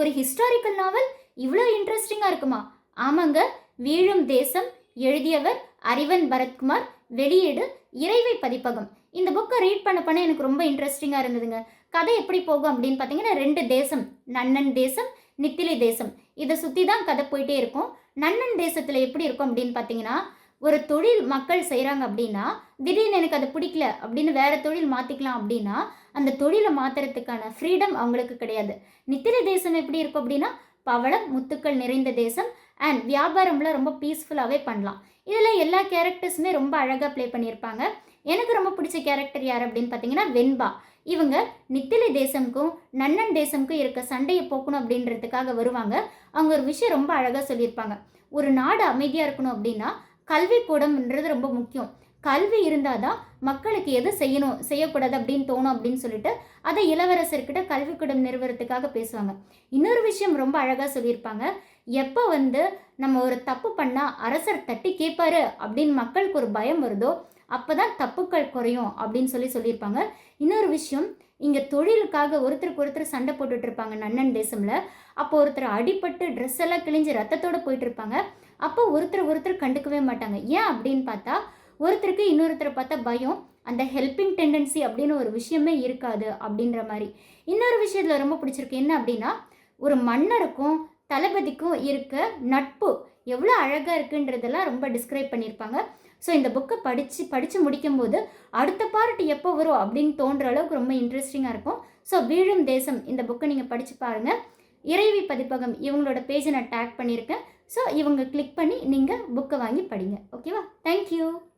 ஒரு ஹிஸ்டாரிக்கல் நாவல் இவ்வளோ இன்ட்ரெஸ்டிங்காக இருக்குமா? ஆமாங்க. வீழும் தேசம் எழுதியவர் அறிவன் பரத்குமார் வெளியீடு இறைவை பதிப்பகம். இந்த புக்கை ரீட் பண்ண பண்ண எனக்கு ரொம்ப இன்ட்ரெஸ்டிங்காக இருந்ததுங்க. கதை எப்படி போகும் அப்படின்னு பார்த்தீங்கன்னா ரெண்டு தேசம் நன்னன் தேசம் நித்திலி தேசம். இதை சுற்றி தான் கதை போயிட்டே இருக்கும். நன்னன் தேசத்தில் எப்படி இருக்கும் அப்படின்னு பார்த்தீங்கன்னா ஒரு தொழில் மக்கள் செய்கிறாங்க அப்படின்னா திடீர்னு எனக்கு அது பிடிக்கல அப்படின்னு வேறு தொழில் மாற்றிக்கலாம் அப்படின்னா அந்த தொழிலை மாற்றுறதுக்கான ஃப்ரீடம் அவங்களுக்கு கிடையாது. நித்திரை தேசம் எப்படி இருக்கும் அப்படின்னா பவளம் முத்துக்கள் நிறைந்த தேசம் அண்ட் வியாபாரம்லாம் ரொம்ப பீஸ்ஃபுல்லாகவே பண்ணலாம். இதில் எல்லா கேரக்டர்ஸுமே ரொம்ப அழகாக ப்ளே பண்ணியிருப்பாங்க. எனக்கு ரொம்ப பிடிச்ச கேரக்டர் யார் அப்படின்னு பார்த்தீங்கன்னா வெண்பா. இவங்க நித்திலை தேசம்க்கும் நன்னன் தேசம்க்கும் இருக்க சண்டையை போக்கணும் அப்படின்றதுக்காக வருவாங்க. அவங்க ஒரு விஷயம் ரொம்ப அழகாக சொல்லியிருப்பாங்க. ஒரு நாடு அமைதியாக இருக்கணும் அப்படின்னா கல்விக்கூடம்ன்றது ரொம்ப முக்கியம். கல்வி இருந்தால் தான் மக்களுக்கு எது செய்யணும் செய்யக்கூடாது அப்படின்னு தோணும் அப்படின்னு சொல்லிட்டு அதை இளவரசர்கிட்ட கல்விக்கூடம் நிறுவனத்துக்காக பேசுவாங்க. இன்னொரு விஷயம் ரொம்ப அழகாக சொல்லியிருப்பாங்க. எப்போ வந்து நம்ம ஒரு தப்பு பண்ணால் அரசர் தட்டி கேட்பாரு அப்படின்னு மக்களுக்கு ஒரு பயம் வருதோ அப்போ தான் தப்புக்கள் குறையும் அப்படின்னு சொல்லி சொல்லியிருப்பாங்க. இன்னொரு விஷயம் இங்கே தொழிலுக்காக ஒருத்தருக்கு ஒருத்தர் சண்டை போட்டுட்ருப்பாங்க நன்னன் தேசமில். அப்போ ஒருத்தர் அடிபட்டு ட்ரெஸ் எல்லாம் கிழிஞ்சு ரத்தத்தோடு போயிட்டு இருப்பாங்க. அப்போ ஒருத்தர் ஒருத்தர் கண்டுக்கவே மாட்டாங்க. ஏன் அப்படின்னு பார்த்தா ஒருத்தருக்கு இன்னொருத்தரை பார்த்தா பயம் அந்த ஹெல்பிங் டெண்டன்சி அப்படின்னு ஒரு விஷயமே இருக்காது அப்படின்ற மாதிரி. இன்னொரு விஷயத்தில் ரொம்ப பிடிச்சிருக்கு என்ன அப்படின்னா ஒரு மன்னருக்கும் தளபதிக்கும் இருக்க நட்பு எவ்வளோ அழகாக இருக்குன்றதெல்லாம் ரொம்ப டிஸ்கிரைப் பண்ணியிருப்பாங்க. ஸோ இந்த புக்கை படித்து படித்து முடிக்கும்போது அடுத்த பார்ட் எப்போ வரும் அப்படின்னு தோன்ற அளவுக்கு ரொம்ப இன்ட்ரெஸ்டிங்காக இருக்கும். ஸோ வீழும் தேசம் இந்த புக்கை நீங்கள் படித்து பாருங்கள் இறைவி பதிப்பகம் இவங்களோட பேஜை நான் டேக் பண்ணியிருக்கேன். ஸோ இவங்க கிளிக் பண்ணி நீங்கள் புக்கை வாங்கி படிங்க. ஓகேவா தேங்க்யூ